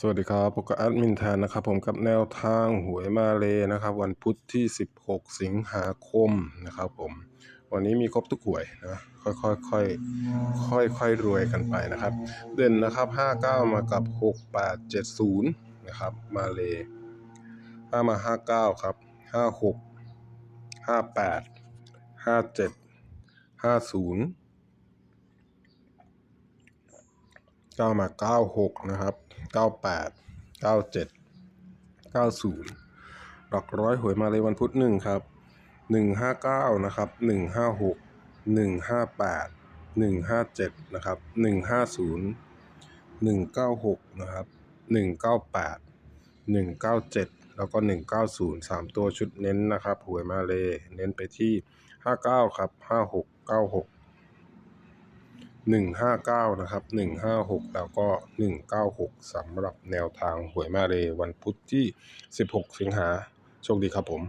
สวัสดีครับผมก็แอดมินแทนนะครับ ผมกับแนวทางหวยมาเลนะครับ วันพุธที่ 16 สิงหาคมนะครับ ผม วันนี้มีครบทุกหวยนะค่อยๆค่อยค่อยค่อยรวยกันไปนะครับ เด่นนะครับ 59 มากับ 6870 นะครับ มาเลถ้ามา 59 ครับ 56 58 57 50 ก้ามาเก้าหกนะครับเก้าแปดเก้าเจ็ดเก้าศูนย์หลักร้อยหวยมาเลยวันพุธหนึ่งครับหนึ่งห้าเก้านะครับหนึ่งห้าหกหนึ่งห้าแปดหนึ่งห้าเจ็ดนะครับหนึ่งห้าศูนย์หนึ่งเก้าหกนะครับหนึ่งเก้าแปดหนึ่งเก้าเจ็ดแล้วก็หนึ่งเก้าศูนย์สามตัวชุดเน้นนะครับหวยมาเลยเน้นไปที่ห้าเก้าครับห้าหกเก้าหก หนึ่งห้าเก้านะครับหนึ่งห้าหกแล้วก็หนึ่งเก้าหกสำหรับแนวทางหวยมาเลยวันพุธที่สิบหกสิงหาโชคดีครับผม